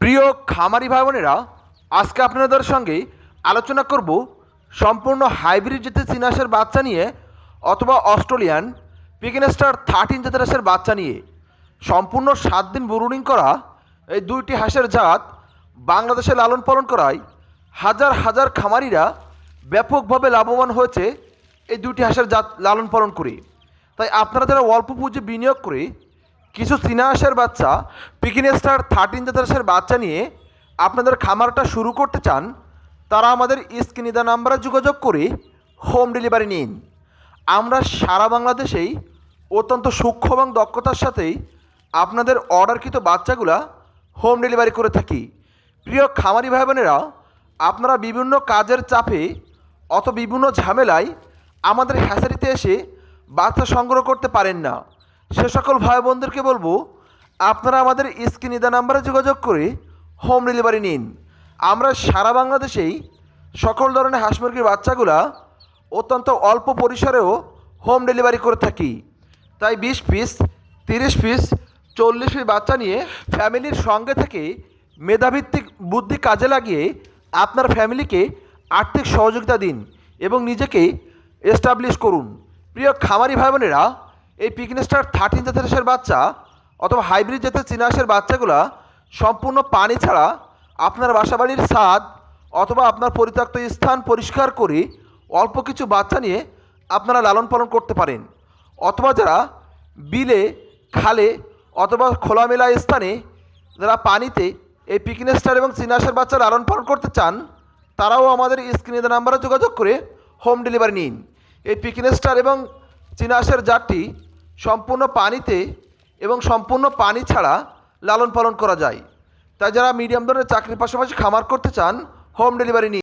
প্রিয় খামারি ভাই বোনেরা আজকে আপনাদের সঙ্গে আলোচনা করব সম্পূর্ণ হাইব্রিড জাতের চিনাসের বাচ্চা নিয়ে অথবা অস্ট্রেলিয়ান পিকেনেস্টার থার্টিন জাতের হাঁসের বাচ্চা নিয়ে। সম্পূর্ণ সাত দিন বুরুনিং করা এই দুইটি হাঁসের জাত বাংলাদেশে লালন পালন করায় হাজার হাজার খামারিরা ব্যাপকভাবে লাভবান হয়েছে এই দুইটি হাঁসের জাত লালন পালন করে। তাই আপনারা যারা অল্প পুঁজি বিনিয়োগ করে কিছু চীনা হাঁসের বাচ্চা পিকিনেস্টার থার্টিন জাতের বাচ্চা নিয়ে আপনাদের খামারটা শুরু করতে চান, তারা আমাদের স্ক্রিনিদা নাম্বারে যোগাযোগ করে হোম ডেলিভারি নিন। আমরা সারা বাংলাদেশেই অত্যন্ত সূক্ষ্ম এবং দক্ষতার সাথেই আপনাদের অর্ডারকৃত বাচ্চাগুলা হোম ডেলিভারি করে থাকি। প্রিয় খামারি ভাই বোনেরা আপনারা বিভিন্ন কাজের চাপে অত বিভিন্ন ঝামেলায় আমাদের হ্যাসারিতে এসে বাচ্চা সংগ্রহ করতে পারেন না। সে সকল ভাই বোনদেরকে বলব, আপনারা আমাদের স্ক্রিনিদা নাম্বারে যোগাযোগ করে হোম ডেলিভারি নিন। আমরা সারা বাংলাদেশেই সকল ধরনের হাঁস মুরগির বাচ্চাগুলা অত্যন্ত অল্প পরিসরেও হোম ডেলিভারি করে থাকি। তাই বিশ পিস, তিরিশ পিস, চল্লিশ পিস বাচ্চা নিয়ে ফ্যামিলির সঙ্গে থেকে মেধাভিত্তিক বুদ্ধি কাজে লাগিয়ে আপনার ফ্যামিলিকে আর্থিক সহযোগিতা দিন এবং নিজেকে এস্টাবলিশ করুন। প্রিয় খামারি ভাই বোনেরা এই পিকনেস্টার থার্টিন জাতের হাঁসের বাচ্চা অথবা হাইব্রিড জাতের চীনা হাঁসের বাচ্চাগুলা সম্পূর্ণ পানি ছাড়া আপনার বাসাবাড়ির স্বাদ অথবা আপনার পরিত্যক্ত স্থান পরিষ্কার করে অল্প কিছু বাচ্চা নিয়ে আপনারা লালন পালন করতে পারেন। অথবা যারা বিলে, খালে অথবা খোলামেলা স্থানে যারা পানিতে এই পিকনেস্টার এবং চিনাসের বাচ্চা লালন পালন করতে চান, তারাও আমাদের স্ক্রিনে নাম্বারে যোগাযোগ করে হোম ডেলিভারি নিন। এই পিকনেস্টার এবং চিনাসের জাতটি সম্পূর্ণ পানিতে এবং সম্পূর্ণ পানি ছাড়া লালন পালন করা যায়। তাই যারা মিডিয়াম ধরনের চাকরির পাশাপাশি খামার করতে চান হোম ডেলিভারি নিন